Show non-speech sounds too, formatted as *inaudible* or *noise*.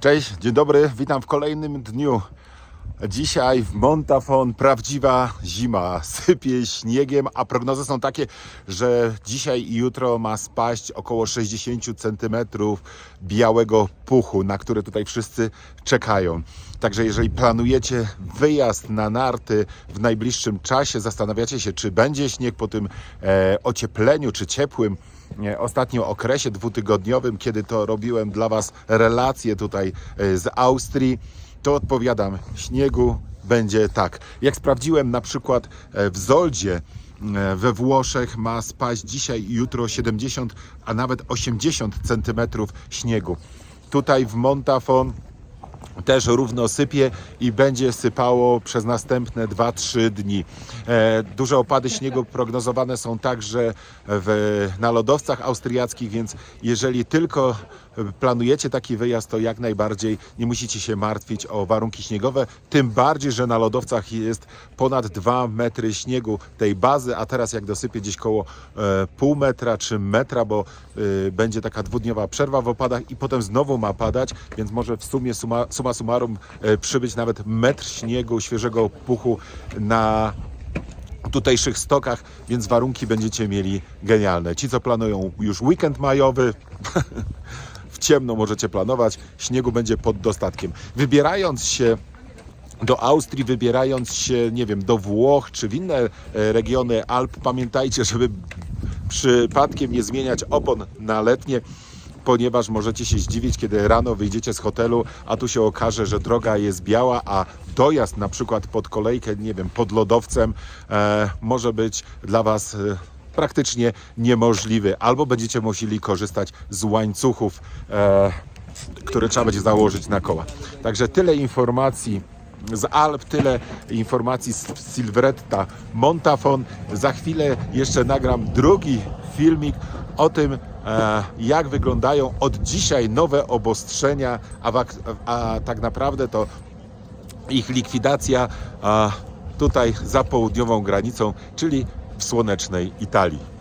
Cześć, dzień dobry, witam w kolejnym dniu. Dzisiaj w Montafon prawdziwa zima, sypie śniegiem, a prognozy są takie, że dzisiaj i jutro ma spaść około 60 cm białego puchu, na który tutaj wszyscy czekają. Także jeżeli planujecie wyjazd na narty w najbliższym czasie, zastanawiacie się, czy będzie śnieg po tym e, ociepleniu, czy ciepłym ostatnio okresie dwutygodniowym, kiedy to robiłem dla Was relacje tutaj e, z Austrii, to odpowiadam, śniegu będzie tak. Jak sprawdziłem na przykład e, w Zoldzie e, we Włoszech ma spaść dzisiaj i jutro 70, a nawet 80 centymetrów śniegu. Tutaj w Montafon też równo sypie i będzie sypało przez następne 2-3 dni. E, duże opady śniegu prognozowane są także w, na lodowcach austriackich, więc jeżeli tylko planujecie taki wyjazd, to jak najbardziej nie musicie się martwić o warunki śniegowe, tym bardziej, że na lodowcach jest ponad 2 metry śniegu tej bazy, a teraz jak dosypie gdzieś koło e, pół metra czy metra, bo e, będzie taka dwudniowa przerwa w opadach i potem znowu ma padać, więc może w sumie suma, suma summarum e, przybyć nawet metr śniegu, świeżego puchu na tutejszych stokach, więc warunki będziecie mieli genialne. Ci, co planują już weekend majowy, *laughs* w ciemno możecie planować, śniegu będzie pod dostatkiem. Wybierając się do Austrii, wybierając się, nie wiem, do Włoch czy w inne e, regiony Alp, pamiętajcie, żeby przypadkiem nie zmieniać opon na letnie, ponieważ możecie się zdziwić, kiedy rano wyjdziecie z hotelu, a tu się okaże, że droga jest biała, a dojazd na przykład pod kolejkę, nie wiem, pod lodowcem e, może być dla Was e, praktycznie niemożliwy, albo będziecie musieli korzystać z łańcuchów, e, które trzeba będzie założyć na koła. Także tyle informacji z Alp, tyle informacji z Silvretta Montafon. Za chwilę jeszcze nagram drugi filmik o tym, jak wyglądają od dzisiaj nowe obostrzenia, a, a tak naprawdę to ich likwidacja tutaj za południową granicą, czyli w słonecznej Italii.